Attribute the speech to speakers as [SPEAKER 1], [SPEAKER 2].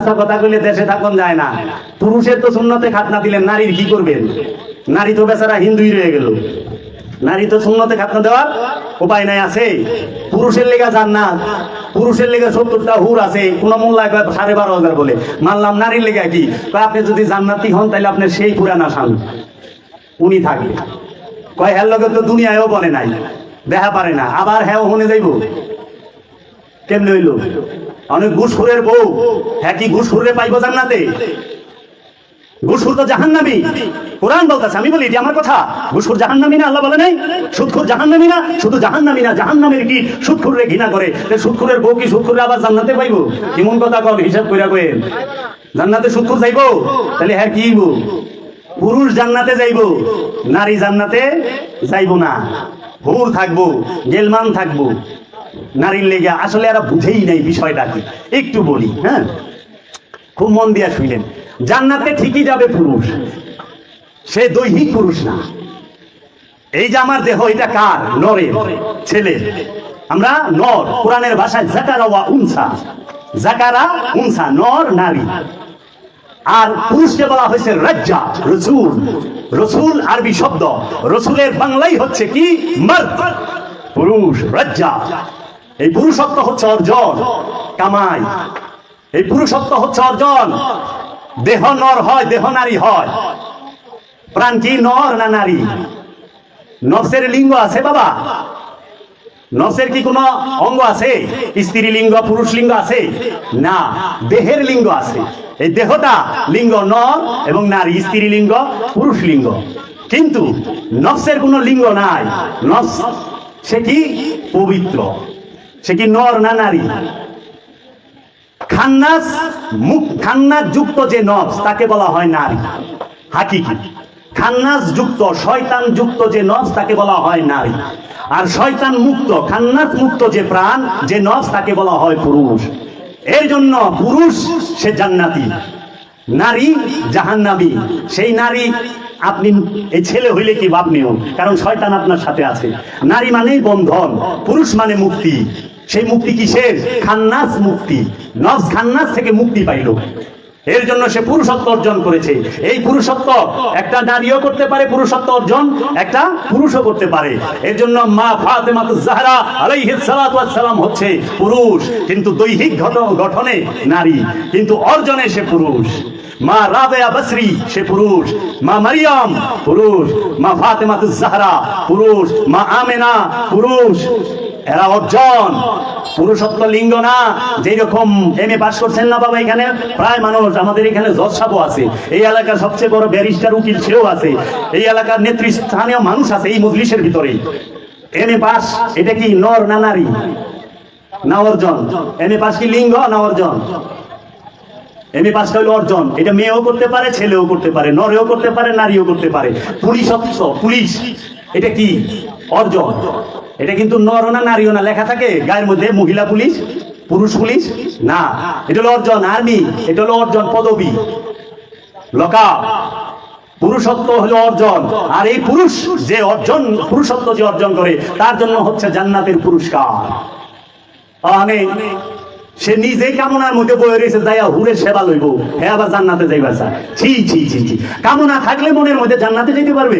[SPEAKER 1] কথা কইলে দেশে থাকুন যায় না। পুরুষের তো খাতনা দিলেন, নারীর কি করবেন? নারী তো বেচারা হিন্দুই রয়ে গেল। নারী তো খাতনা দেওয়ার উপায় নাই, আছে? পুরুষের লেগা পুরুষের লেগে সত্তরটা হুর আছে সাড়ে বারো হাজার বলে। মানলাম নারীর লেগা কি? আপনি যদি জান্নাতি হন তাহলে আপনার সেই পুরানা স্বামী উনি থাকে। কয় হ্যার লগে তো দুনিয়ায়ও বলে নাই দেখা পারে না। আবার হ্যাঁ হনে যাইব? কেমনে হইল? অনেক ঘুষখুরের বউ। হ্যাঁ কি ঘুষখুরে পাইব জান্নাতে? ঘুষখুর তো জাহান্নামি। কোরআন বলতেছে, আমি বলি আমার কথা। ঘুষখুর জাহান্নামি না, আল্লাহ বলে নাই? সুদখুর জাহান্নামি না? শুধু জাহান্নামি না, জাহান্নামের কি? সুদখুরে ঘৃণা করে। সুদখুরের বউ কি সুদখুরে আবার জান্নাতে পাইব? কেমন কথা কর হিসাব কইরা কইেন। জান্নাতে সুদখুর যাইব? তাহলে হ্যাঁ কি? পুরুষ জান্নাতে যাইব, নারী জান্নাতে যাইব না। হুর থাকব, গেলমান থাকব। নারীর লেগে আসলে এরা বুঝেই নাই বিষয়টা কি। একটু বলি হ্যাঁ? খুব মন দিয়া শুইলেন। জান্নাতে ঠিকই যাবে পুরুষ। সে দৈহিক পুরুষ না। এই যে আমার দেহ, এটা কার? নরের ছেলে। আমরা নর। কোরআনের ভাষায় জাকারা ওয়া উনসা। জাকারা উনসা, নর, নারী। আর পুরুষকে বলা হয়েছে রাজ্জা, রসুল। রসুল আরবি শব্দ। রসুলের বাংলাই হচ্ছে কি? মর্দ। পুরুষ, রাজ্জা। এই পুরুষত্ব হচ্ছে অর্জন। কামাই। এই পুরুষত্ব হচ্ছে অর্জন। দেহ নর হয়, দেহ নারী হয়। প্রাণ কি নর না নারী? নফসের লিঙ্গ আছে বাবা। নফসের কি কোনো অঙ্গ আছে? স্ত্রী লিঙ্গ, পুরুষ লিঙ্গ আছে? না, দেহের লিঙ্গ আছে। এই দেহটা লিঙ্গ নর এবং নারী, স্ত্রী লিঙ্গ, পুরুষ লিঙ্গ। কিন্তু নফসের কোনো লিঙ্গ নাই। নফস, সে কি? পবিত্র। সে কি নর না নারী? খান্নাস মুখ খান্নাস যুক্ত যে নফস, তাকে বলা হয় নারী। হাকিকি। খান্নাস যুক্ত, শয়তান যুক্ত যে নফস, তাকে বলা হয় নারী। আর শয়তান মুক্ত, খান্নাস মুক্ত যে প্রাণ, যে নফস, তাকে বলা হয় পুরুষ। এর জন্য পুরুষ সে জান্নাতি। নারী জাহান্নামী। সেই নারী আপনি এই ছেলে হইলে কি বাপ নিয়ম? কারণ শয়তান আপনার সাথে আছে। নারী মানেই বন্ধন, পুরুষ মানে মুক্তি। সেই মুক্তি কিসের? খান্নাস মুক্তি। নস খান্নাস থেকে মুক্তি পাইল। এর জন্য সে পুরুষত্ব অর্জন করেছে। এই পুরুষত্ব একটা নারীও করতে পারে, পুরুষত্ব অর্জন একটা পুরুষও করতে পারে। এর জন্য মা ফাতেমা জাহরা আলাইহিস হচ্ছে পুরুষ, কিন্তু দৈহিক গঠনে নারী, কিন্তু অর্জনে সে পুরুষ। মা রাবেয়া বসরি, সে পুরুষ। মা মারিয়াম, পুরুষ। মা ফাতেমা জাহরা, পুরুষ। মা আমেনা, পুরুষ। এরা অর্জন। পুরুষত্ব লিঙ্গ না। যেই রকম এম এ পাস করছেন না বাবা এখানে, প্রায় মানুষ আমাদের এখানে জজ আছে। এই এলাকার সবচেয়ে বড় ব্যারিস্টার উকিল সেও আছে। এই এলাকার নেতৃস্থানীয় মানুষ আছে এই মজলিসের ভিতরে। এম এ পাস এটা কি নর না নারী? না অর্জন। এম এ পাস কি লিঙ্গ না অর্জন? এম এ পাসটা হলো অর্জন। এটা মেয়েও করতে পারে, ছেলেও করতে পারে, নরেও করতে পারে, নারীও করতে পারে। পুলিশত্ব পুলিশ। এটা কি? অর্জন। এটা কিন্তু নর না নারীও না, লেখা থাকে? গায়ের মধ্যে মহিলা পুলিশ, পুরুষ পুলিশ? না, এটা হলো অর্জন, আর্মি, এটা হলো অর্জন, পদবী। লকা, পুরুষত্ব হলো অর্জন, আর এই পুরুষ যে অর্জন, পুরুষত্ব যে অর্জন করে, তার জন্য হচ্ছে জান্নাতের পুরস্কার। মানে সে নিজেই কামনার মধ্যে বয়ে রয়েছে, যাইয়া হুরের সেবা লইব। হ্যাঁ আবার জান্নাতে যাইবা স্যার ছি ছি ছি ছি। কামনা থাকলে মনের মধ্যে জান্নাতে যেতে পারবে।